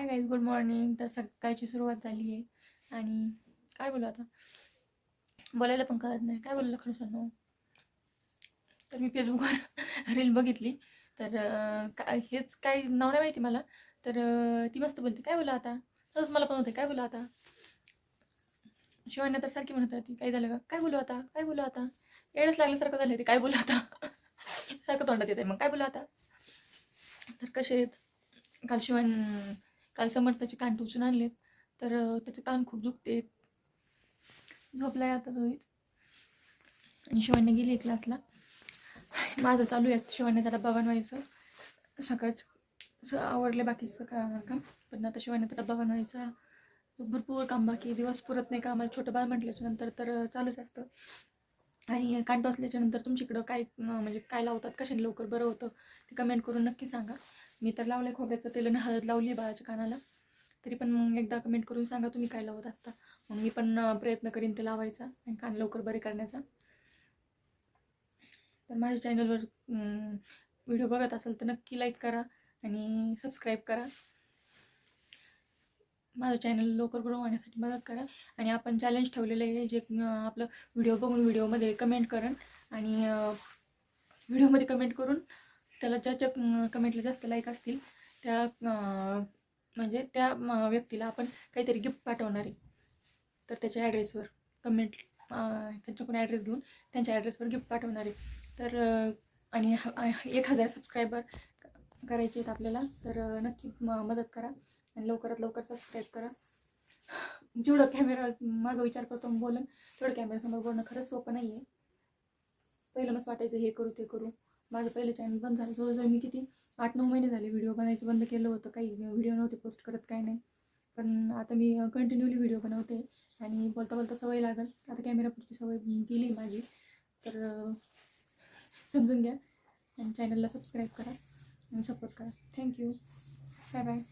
Hi guys good morning तर सकाळची सुरुवात झाली आहे. आणि काय बोलू आता? बोलायला पण कळत नाही. काय बोललं खरं सांगू? तर मी फेसबुकवर रील बघितली. तर काय का हेच काय नाव नाही माहिती मला. तर ती मस्त बोलते. काय बोला आता? तसंच मला पण होते काय बोला आता? शिवान्या तर सारखी म्हणत राहते. काय झालं का काय बोलू आता? काय बोलू आता? एडच लागल्यासारखं झालं ते. काय बोलू आता? सारखं तोंडात येते मग काय बोलू आता? तर कसे आहेत? काल शिवान काल समर्थाचे कान टोचून आणलेत. तर त्याचे कान खूप दुखते. झोपलाय आता जोईत आणि शिवाने गेली क्लासला माझं चालू आहे. शिवान्याचा डब्बा बनवायचं सकाळच आवडले बाकीचं का काम. पण आता शिवान्याचा डब्बा बनवायचा भरपूर काम बाकी दिवस पुरत नाही का? आम्हाला छोटं बाळ म्हटल्याच्या नंतर तर चालूच असतं. आणि कांटो असल्याच्या नंतर तुमच्याकडं काय म्हणजे काय लावतात? कशाने लवकर बरं होतं? ते कमेंट करून नक्की सांगा. मी तर लावलं खोबऱ्याचं तेल आणि हळद लावली आहे बाळाच्या कानाला. तरी पण मग एकदा कमेंट करून सांगा तुम्ही काय लावत असता. मग मी पण प्रयत्न करीन ते लावायचा आणि कान लवकर बरे करण्याचा. तर माझ्या चॅनलवर व्हिडिओ बघत असाल तर नक्की लाईक करा आणि सबस्क्राईब करा. माझं चॅनल लवकर ग्रो होण्यासाठी मदत करा. आणि आपण चॅलेंज ठेवलेलं आहे जे आपलं व्हिडिओ बघून व्हिडिओमध्ये कमेंट करण आणि व्हिडिओमध्ये कमेंट करून त्याला ज्याच्या कमेंटला जास्त लाईक असतील त्या म्हणजे त्या व्यक्तीला आपण काहीतरी गिफ्ट पाठवणार आहे. तर त्याच्या ॲड्रेसवर कमेंट त्यांच्याकडून ॲड्रेस घेऊन त्यांच्या ॲड्रेसवर गिफ्ट पाठवणार आहे. तर आणि एक हजार सबस्क्रायबर करायचे आहेत आपल्याला तर नक्की म- मदत करा आणि लवकरात लवकर सबस्क्राईब करा. जेवढं कॅमेरा मागं विचार करतो मी बोलन तेवढं कॅमेऱ्यासमोर बोलणं खरंच सोपं नाही आहे पहिलं मस्त वाटायचं हे करू ते करू. माझं पहिले चॅनल बंद झालं. जवळजवळ मी किती आठ नऊ महिने झाले व्हिडिओ बनायचं बंद केलं होतं. काही व्हिडिओ नव्हते पोस्ट करत काही नाही. पण आता मी कंटिन्युअली व्हिडिओ बनवते आणि बोलता बोलता सवय लागल. आता कॅमेरापुरची सवय गेली माझी. तर समजून घ्या. आणि चॅनलला सबस्क्राईब करा आणि सपोर्ट करा. Thank you bye bye